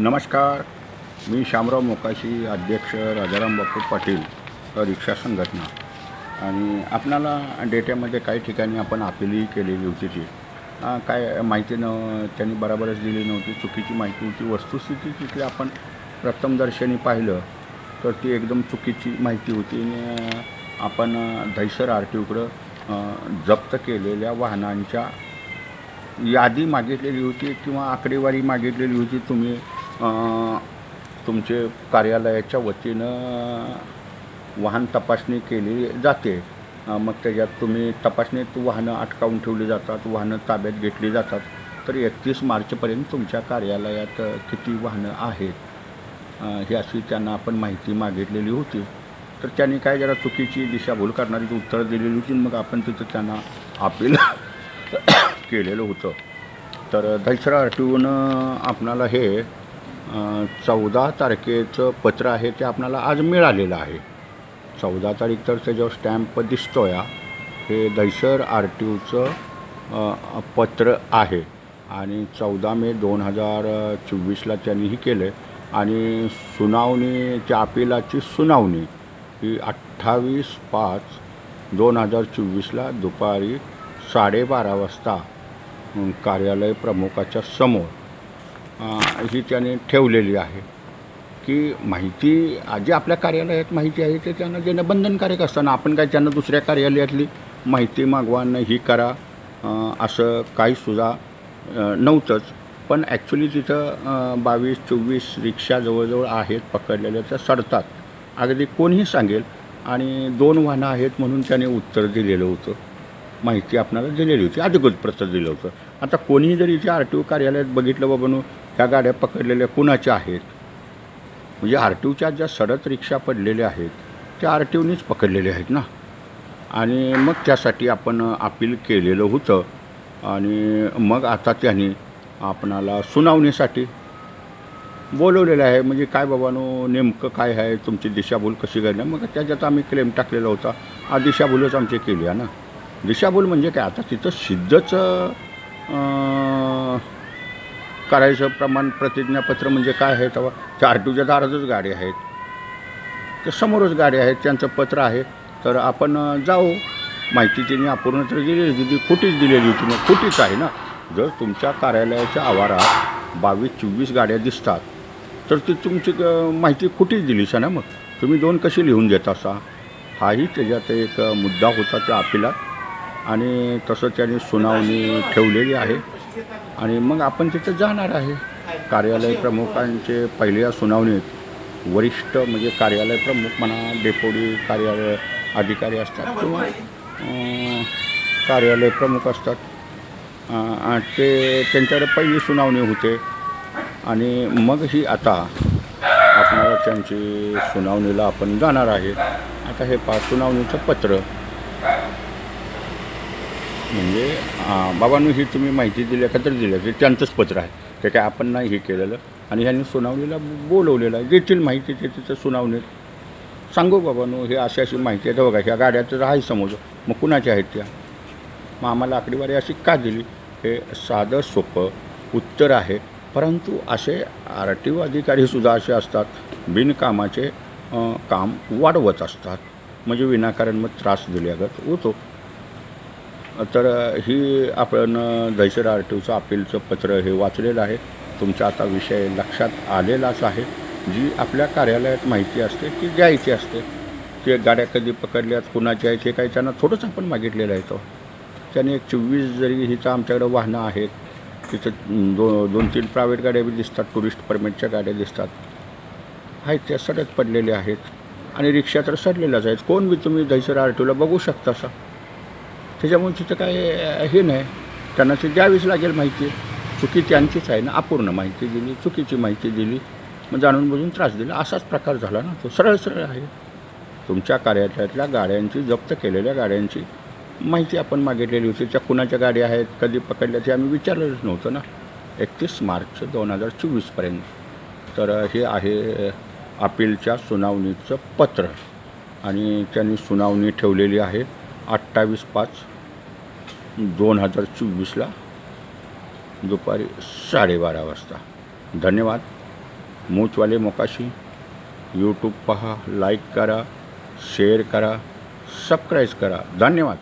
नमस्कार. मी शामराव मोकाशी अध्यक्ष राजाराम बापू पाटील रिक्षा संघटना. आणि आपणाला डेट्यामध्ये काही ठिकाणी आपण अपिलही केलेली होती ती. काय माहिती न त्यांनी बराबरच दिली नव्हती. चुकीची माहिती होती. वस्तुस्थिती तिथली आपण प्रथमदर्शनी पाहिलं तर ती एकदम चुकीची माहिती होती. आणि आपण दहिसर आर टी ओकडं जप्त केलेल्या वाहनांच्या यादी मागितलेली होती किंवा आकडेवारी मागितलेली होती. तुम्ही तुमचे कार्यालयाच्या वतीनं वाहन तपासणी केली जाते. मग त्याच्यात तुम्ही तपासणीत वाहनं अटकावून ठेवली जातात वाहनं ताब्यात घेतली जातात. तर एकतीस मार्चपर्यंत तुमच्या कार्यालयात किती वाहनं आहेत? ही अशी त्यांना आपण माहिती मागितलेली होती. तर त्यांनी काय जरा चुकीची दिशाभूल करणारी उत्तरं दिलेली होती मग आपण तिथं त्यांना अपील केलेलं होतं. तर दहिसरा आर टी ओनं आपणाला हे चौदा तारखेचं पत्र आहे ते आपणाला आज मिळालेलं आहे. चौदा तारीख तर त्याच्यावर स्टॅम्प दिसतो या हे दहिसर आर टी ओचं पत्र आहे. आणि चौदा मे दोन हजार चोवीसला त्यांनी ही केलं आणि सुनावणी त्या अपिलाची सुनावणी ही अठ्ठावीस पाच दोन हजार चोवीसला दुपारी साडेबारा वाजता कार्यालय प्रमुखाच्या समोर ही त्याने ठेवलेली आहे. की माहिती जे आपल्या कार्यालयात माहिती आहे ते त्यांना देणं बंधनकारक असताना आपण काय त्यांना दुसऱ्या कार्यालयातली माहिती मागवा न ही करा असं काहीसुद्धा सुद्धा नव्हतंच. पण ॲक्च्युली तिथं बावीस चोवीस रिक्षा जवळजवळ आहेत पकडलेल्या त्या सडतात. अगदी कोणीही सांगेल. आणि दोन वाहनं आहेत म्हणून त्याने उत्तर दिलेलं होतं. माहिती आपणाला दिलेली होती. अधिकृत प्रत दिलं होतं. आता कोणीही जरी इथे आर टी ओ कार्यालयात बघितलं बाबांनो ह्या गाड्या पकडलेल्या कुणाच्या आहेत? म्हणजे आर टी ओच्या ज्या सडत रिक्षा पडलेल्या आहेत त्या आर टी ओनीच पकडलेल्या आहेत ना? आणि मग त्यासाठी आपण अपील केलेलं होतं. आणि मग आता त्यांनी आपणाला सुनावणीसाठी बोलवलेलं आहे. म्हणजे काय बाबानो नेमकं काय आहे? तुमची दिशाभूल कशी करणार? मग त्याच्यात आम्ही क्लेम टाकलेला होता हा दिशाभूलच आमची केली आहे ना? दिशाभूल म्हणजे काय? आता तिथं सिद्धच करायचं प्रमाण प्रतिज्ञापत्र म्हणजे काय आहे? तेव्हा त्या आर दारातच गाडी आहेत. ते समोरच गाडी आहेत त्यांचं पत्र आहे. तर आपण जाऊ. माहिती त्यांनी अपूर्ण तर दिलेली होती. ती खोटीच दिलेली होती. मग खोटीच आहे ना? जर तुमच्या कार्यालयाच्या आवारात बावीस चोवीस गाड्या दिसतात तर ती तुमची माहिती खोटीच दिलीच ना मग? तुम्ही दोन कशी लिहून देत असा? हाही त्याच्यात एक मुद्दा होता त्या अपिलात. आणि तसं त्याने सुनावणी ठेवलेली आहे. आणि मग आपण तिथं जाणार आहे. कार्यालय प्रमुखांचे पहिल्या सुनावणीत वरिष्ठ म्हणजे कार्यालय प्रमुख म्हणा डेपोडी कार्यालय अधिकारी असतात किंवा कार्यालय प्रमुख असतात. ते त्यांच्याकडे पहिली सुनावणी होते. आणि मग ही आता आपणाला त्यांची सुनावणीला आपण जाणार आहे. आता हे पा सुनावणीचं पत्र म्हणजे हां, बाबांनो ही तुम्ही माहिती दिली एकत्र दिली ते त्यांचंच पत्र आहे. ते काय आपण नाही हे केलेलं. आणि ह्यांनी सुनावणीला बोलवलेलं आहे. देतील माहिती ते तिथं सुनावणीत. सांगू बाबांनो हे अशी अशी माहिती आहे. तर बघा ह्या गाड्या तर आहे समोर. मग कुणाच्या आहेत त्या? मग आम्हाला आकडेवारी अशी का दिली? हे साधं सोपं उत्तर आहे. परंतु असे आर टी ओ अधिकारीसुद्धा असे असतात बिनकामाचे काम वाढवत असतात. म्हणजे विनाकारण मग त्रास दिल्यागत होतो तर ही आपण दहशत आर टी ओचं अपीलचं पत्र हे वाचलेलं आहे. तुमचा आता विषय लक्षात आलेलाच आहे. जी आपल्या कार्यालयात माहिती असते ती द्यायची असते. ते गाड्या कधी पकडल्यात कुणाच्या आहेत हे काही त्यांना थोडंच आपण मागितलेलं आहे तो. त्याने एक चोवीस जरी हिचं आमच्याकडं वाहनं आहेत तिथं दो दोन तीन प्रायव्हेट गाड्या बी दिसतात टुरिस्ट परमिटच्या गाड्या दिसतात. आहेत त्या सडक पडलेल्या आहेत. आणि रिक्षा तर सडलेल्याच आहेत. कोण बी तुम्ही दहिसर आर टी ओला बघू शकता असा. त्याच्यामुळे तिथं काय हे नाही. त्यांना ते द्यावीच लागेल माहिती चुकी त्यांचीच आहे ना अपूर्ण माहिती दिली चुकीची माहिती दिली मग जाणून बुजून त्रास दिला असाच प्रकार झाला ना तो सरळ सरळ आहे. तुमच्या कार्यालयातल्या गाड्यांची जप्त केलेल्या गाड्यांची माहिती आपण मागितलेली होती. त्या कुणाच्या गाड्या आहेत कधी पकडल्या ते आम्ही विचारलेलंच नव्हतं ना. एकतीस मार्च दोन हजार चोवीसपर्यंत तर हे आहे अपीलच्या सुनावणीचं पत्र. आणि त्यांनी सुनावणी ठेवलेली आहे. अठ्ठावीस पाच दोन हजार चोवीसला दुपारी साडेबारा वाजता. धन्यवाद. मूचवाले मोकाशी. यूट्यूब पहा लाईक करा शेअर करा सबस्क्राईब करा. धन्यवाद.